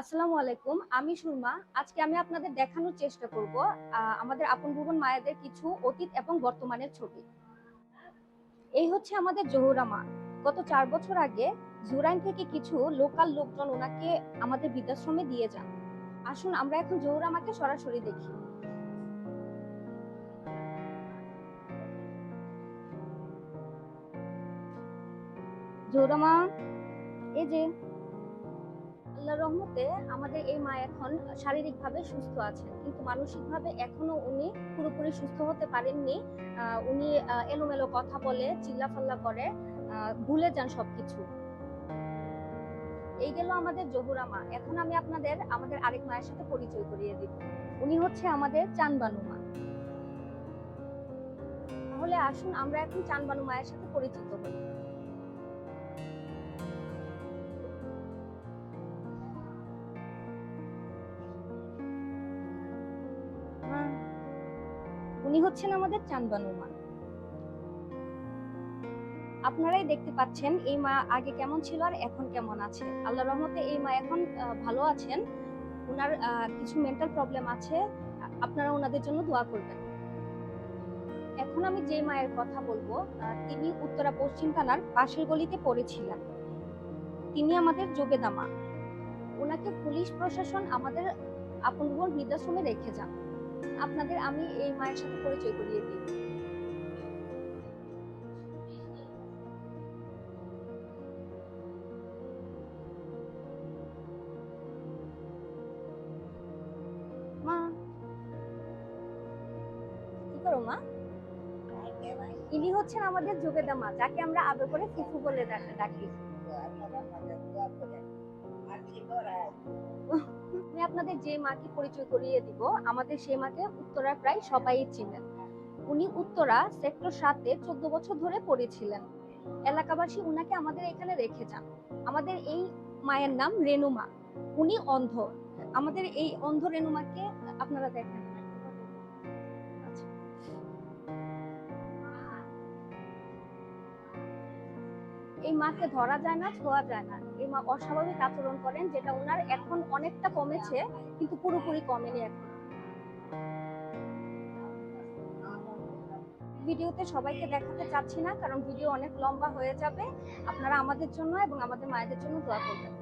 আসসালামু আলাইকুম, আমি সুরমা। আজকে আমি আপনাদের দেখানোর চেষ্টা করব আমাদের আপন ভুবন মায়েদের কিছু অতীত এবং বর্তমানের ছবি। এই হচ্ছে আমাদের জহুরা মা। গত চার বছর আগে জুরাইন থেকে কিছু লোকাল লোকজন ওনাকে আমাদের বৃদ্ধাশ্রমে দিয়ে যান। আসুন, আমরা এখন জহুরা মাকে সরাসরি দেখি। জহুরা মা, এই যে আল্লাহর রহমতে আমাদের এই মা এখন শারীরিকভাবে সুস্থ আছেন। কিন্তু মানসিকভাবে এখনও উনি পুরোপুরি সুস্থ হতে পারেননি। উনি এলোমেলো কথা বলে, চিল্লাফাল্লা করে ভুলে যান সবকিছু। এই গেল আমাদের জহুরা মা এখন আমি আপনাদের, আমাদের আরেক মায়ের সাথে পরিচয় করিয়ে দিব উনি হচ্ছে আমাদের চানবানু মা। তাহলে আসুন, আমরা এখন চানবানু মায়ের সাথে পরিচিত হই। উনি হচ্ছেন আমাদের চানবানু মা। আপনারাই দেখতে পাচ্ছেন এই মা আগে কেমন ছিল আর এখন কেমন আছে। আল্লাহ রহমতে এই মা এখন ভালো আছেন। ওনার কিছু মেন্টাল প্রবলেম আছে। আপনারা ওনাদের জন্য দোয়া করবেন। এখন আমি যে মায়ের কথা বলব তিনি উত্তরা পশ্চিম থানার পাশের গলিতে পড়েছিলেন। তিনি আমাদের যোগেদা মা। ওনাকে পুলিশ প্রশাসন আমাদের আপন বৃদ্ধাশ্রমে রেখে যান। আপনাদের আমি এই মায়ের সাথে পরিচয় করিয়ে দিই। আমাদের যোগেদা মা, যাকে আমরা আদর করে ফুফু বলে ডাকি। আপনাদের যে মাকে পরিচয় করিয়ে দিব, আমাদের সেই মাকে উত্তরা প্রায় সবাই চিনেন। উনি উত্তরা সেক্টর সাতে চোদ্দ বছর ধরে পড়েছিলেন। এলাকাবাসী উনাকে আমাদের এখানে রেখে যান। আমাদের এই মায়ের নাম রেনুমা উনি অন্ধ। আমাদের এই অন্ধ রেনুমাকে আপনারা দেখেন। এই মাকে ধরা যায় না, ছোঁয়া যায় না। এই মা অস্বাভাবিক আচরণ করেন, যেটা ওনার এখন অনেকটা কমেছে, কিন্তু পুরোপুরি কমেনি এখন। ভিডিওতে সবাইকে দেখাতে চাচ্ছি না, কারণ ভিডিও অনেক লম্বা হয়ে যাবে। আপনারা আমাদের জন্য এবং আমাদের মায়েদের জন্য দোয়া করবেন।